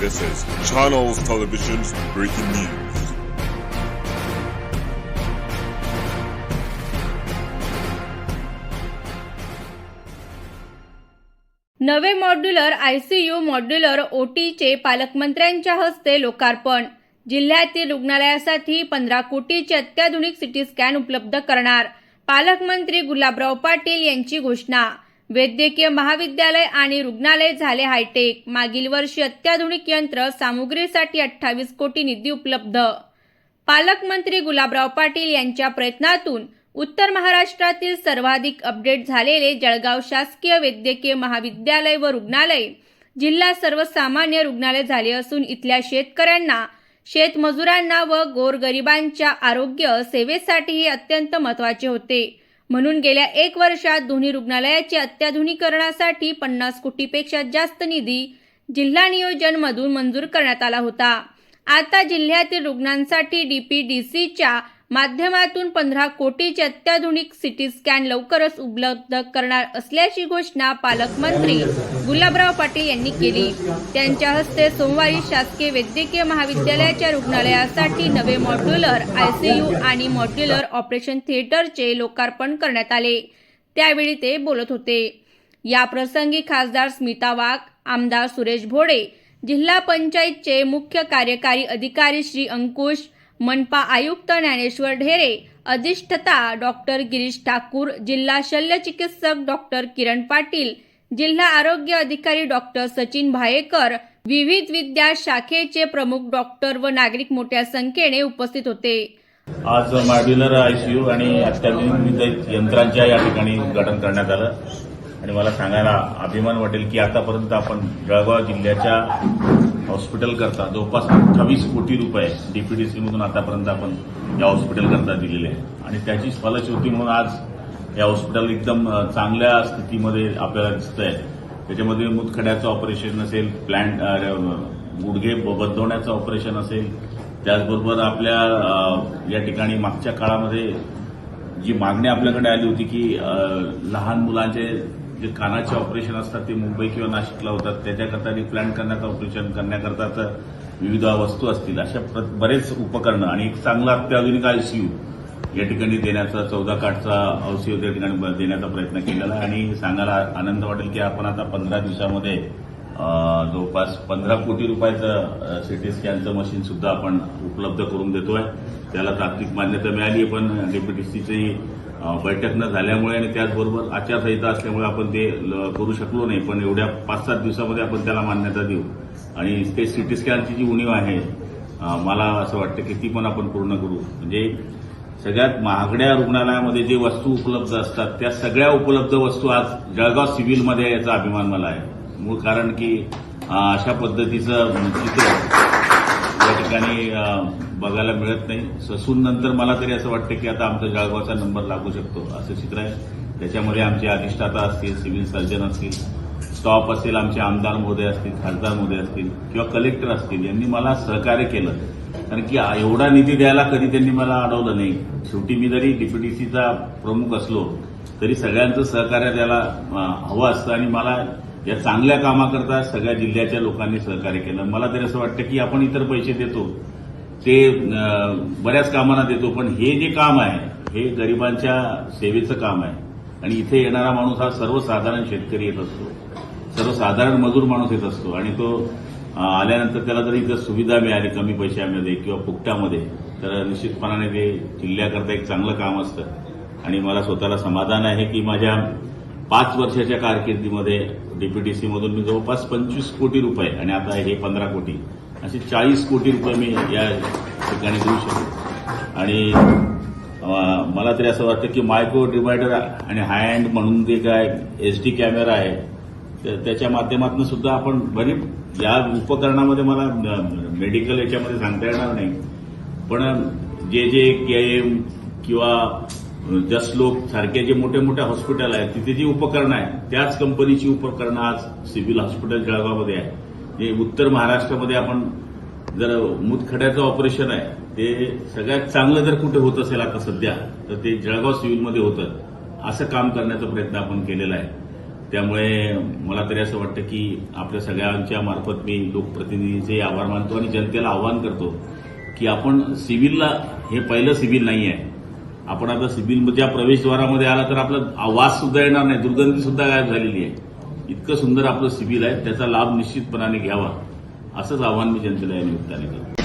This is Channels Television's breaking news. नवे modular ICU modular ओटीचे पालकमंत्र्यांच्या हस्ते लोकार्पण जिल्ह्यातील रुग्णालयासाठी पंधरा कोटीचे अत्याधुनिक सिटी स्कॅन उपलब्ध करणार पालकमंत्री गुलाबराव पाटील यांची घोषणा वैद्यकीय महाविद्यालय आणि रुग्णालय झाले हायटेक. मागील वर्षी अत्याधुनिक यंत्र सामुग्रीसाठी अठ्ठावीस कोटी निधी उपलब्ध. पालकमंत्री गुलाबराव पाटील यांच्या प्रयत्नातून उत्तर महाराष्ट्रातील सर्वाधिक अपडेट झालेले जळगाव शासकीय वैद्यकीय महाविद्यालय व रुग्णालय जिल्हा सर्वसामान्य रुग्णालय झाले असून इथल्या शेतकऱ्यांना शेतमजुरांना व गोरगरिबांच्या आरोग्य सेवेसाठी हे अत्यंत महत्त्वाचे होते. म्हणून गेल्या एक वर्षात दोन्ही रुग्णालयाचे अत्याधुनिकीकरणासाठी पन्नास कोटीपेक्षा जास्त निधी जिल्हा नियोजनमधून मंजूर करण्यात आला होता. आता जिल्ह्यातील रुग्णांसाठी डी पी डी सीच्या माध्यमातून पंधरा कोटीचे अत्याधुनिक सिटी स्कॅन लवकरच उपलब्ध करणार असल्याची घोषणा पालकमंत्री गुलाबराव पाटील यांनी केली. त्यांच्या हस्ते सोमवारी शासकीय वैद्यकीय महाविद्यालयाच्या रुग्णालयासाठी नवे मॉड्युलर आयसीयू आणि मॉड्युलर ऑपरेशन थिएटरचे लोकार्पण करण्यात आले. त्यावेळी ते बोलत होते. या प्रसंगी खासदार स्मिता वाघ आमदार सुरेश भोडे जिल्हा पंचायतचे मुख्य कार्यकारी अधिकारी श्री अंकुश मनपा आयुक्त ज्ञानेश्वर ढेरे अधिष्ठता डॉक्टर गिरीश ठाकूर जिल्हा शल्य चिकित्सक डॉक्टर किरण पाटील जिल्हा आरोग्य अधिकारी डॉक्टर सचिन भायेकर विविध विद्या शाखेचे प्रमुख डॉक्टर व नागरिक मोठ्या संख्येने उपस्थित होते. आज मॉड्युलर आयसीयू आणि अत्याधुनिक यंत्रांच्या या ठिकाणी उद्घाटन करण्यात आलं. आणि मला सांगायला अभिमान वाटेल की आतापर्यंत आपण जळगाव जिल्ह्याच्या हॉस्पिटल करता जवळपास अठ्ठावीस कोटी रुपये डीपीडीसीमधून आतापर्यंत आपण या हॉस्पिटल करता दिलेले आहे आणि त्याची फलश्रुती म्हणून आज या हॉस्पिटल एकदम चांगल्या स्थितीमध्ये आपल्याला दिसत आहे त्याच्यामध्ये मुतखड्याचं ऑपरेशन असेल प्लॅन गुडघे ब- बदलवण्याचं ऑपरेशन असेल त्याचबरोबर आपल्या या ठिकाणी मागच्या काळामध्ये जी मागणी आपल्याकडे आली होती की लहान मुलांचे जे कानाचे ऑपरेशन असतात ते मुंबई किंवा नाशिकला होतात त्याच्याकरता रिप्लॅन करण्याचं ऑपरेशन करण्याकरता तर विविध वस्तू असतील. अशा प्र- बरेच उपकरणं आणि एक चांगला अत्याधुनिक आयसीयू या ठिकाणी देण्याचा चौदा काठचा औषध त्या ठिकाणी ब- देण्याचा प्रयत्न केलेला आहे. आणि सांगायला आनंद वाटेल की आपण आता पंधरा दिवसामध्ये जवळपास पंधरा कोटी रुपयाचं सिटी स्कॅनचं मशीन सुद्धा आपण उपलब्ध करून देतोय. त्याला तात्विक मान्यता मिळाली आहे पण डेप्युटीसीची बैठक न झाल्यामुळे आणि त्याचबरोबर आचारसंहिता असल्यामुळे आपण ते ल- करू शकलो नाही. पण एवढ्या पाच सात दिवसामध्ये आपण त्याला मान्यता देऊ. आणि ते सिटी स्कॅनची जी उणीव आहे मला असं वाटतं की ती पण आपण पूर्ण करू. म्हणजे सगळ्यात महागड्या रुग्णालयामध्ये जे वस्तू उपलब्ध असतात त्या सगळ्या उपलब्ध वस्तू आज जळगाव सिव्हिलमध्ये याचा अभिमान मला आहे. मूळ कारण की अशा पद्धतीचं चित्र या ठिकाणी बघायला मिळत नाही. ससून नंतर मला तरी असं वाटतं की आता आमचा जळगावचा नंबर लागू शकतो असं चित्र आहे. त्याच्यामध्ये आमचे अधिष्ठाता असतील सिव्हिल सर्जन असतील स्टॉप असेल आमचे आमदार महोदय असतील खासदार महोदय असतील किंवा कलेक्टर असतील यांनी मला सहकार्य केलं. कारण की एवढा निधी द्यायला कधी त्यांनी मला अडवलं नाही. शेवटी मी जरी डीपीडीसीचा प्रमुख असलो तरी सगळ्यांचं सहकार्य त्याला हवं असतं आणि मला या चांगल्या कामाकरता सगळ्या जिल्ह्याच्या लोकांनी सहकार्य केलं. मला तरी असं वाटतं की आपण इतर पैसे देतो ते बऱ्याच कामांना देतो पण हे जे काम आहे हे गरिबांच्या सेवेचं काम आहे. आणि इथे येणारा माणूस हा सर्वसाधारण शेतकरी येत असतो. सर्वसाधारण मजूर माणूस येत असतो. आणि तो आल्यानंतर त्याला जरी जर सुविधा मिळाली कमी पैशामध्ये किंवा फुकटामध्ये तर निश्चितपणाने ते जिल्ह्याकरता एक चांगलं काम असतं. आणि मला स्वतःला समाधान आहे की माझ्या पाच वर्षाच्या कारकिर्दीमध्ये डीपीटीसीमधून मी जवळपास पंचवीस कोटी रुपये आणि आता हे पंधरा कोटी असे चाळीस कोटी रुपये मी या ठिकाणी देऊ शकतो. आणि मला तरी असं वाटतं की मायक्रो डिवायडर आणि हाय हँड म्हणून जे काय एच डी कॅमेरा आहे तर त्याच्या माध्यमातून सुद्धा आपण बरीच या उपकरणामध्ये मला मेडिकल याच्यामध्ये सांगता येणार नाही. पण जे जे के एम किंवा जसलोक सारखे जे मोठे मोठे हॉस्पिटल आहेत तिथे जी उपकरणं आहेत त्याच कंपनीची उपकरणं आज सिव्हिल हॉस्पिटल जळगावमध्ये आहे. जे उत्तर महाराष्ट्रामध्ये आपण जर मुतखड्याचं ऑपरेशन आहे ते सगळ्यात चांगलं जर कुठे होत असेल आता सध्या तर ते जळगाव सिव्हिलमध्ये होतं. असं काम करण्याचा प्रयत्न आपण केलेला आहे. त्यामुळे मला तरी असं वाटतं की आपल्या सगळ्यांच्या मार्फत मी लोकप्रतिनिधीचे आभार मानतो आणि जनतेला आवाहन करतो की आपण सिव्हिलला हे पहिलं सिव्हिल नाही आहे. आपण आता सिव्हिलच्या प्रवेशद्वारामध्ये आला तर आपला वास सुद्धा येणार नाही दुर्गंधी सुद्धा गायब झालेली आहे. इतकं सुंदर आपलं सिव्हिल आहे त्याचा लाभ निश्चितपणाने घ्यावा असंच आवाहन मी जनतेला या निमित्ताने करतो.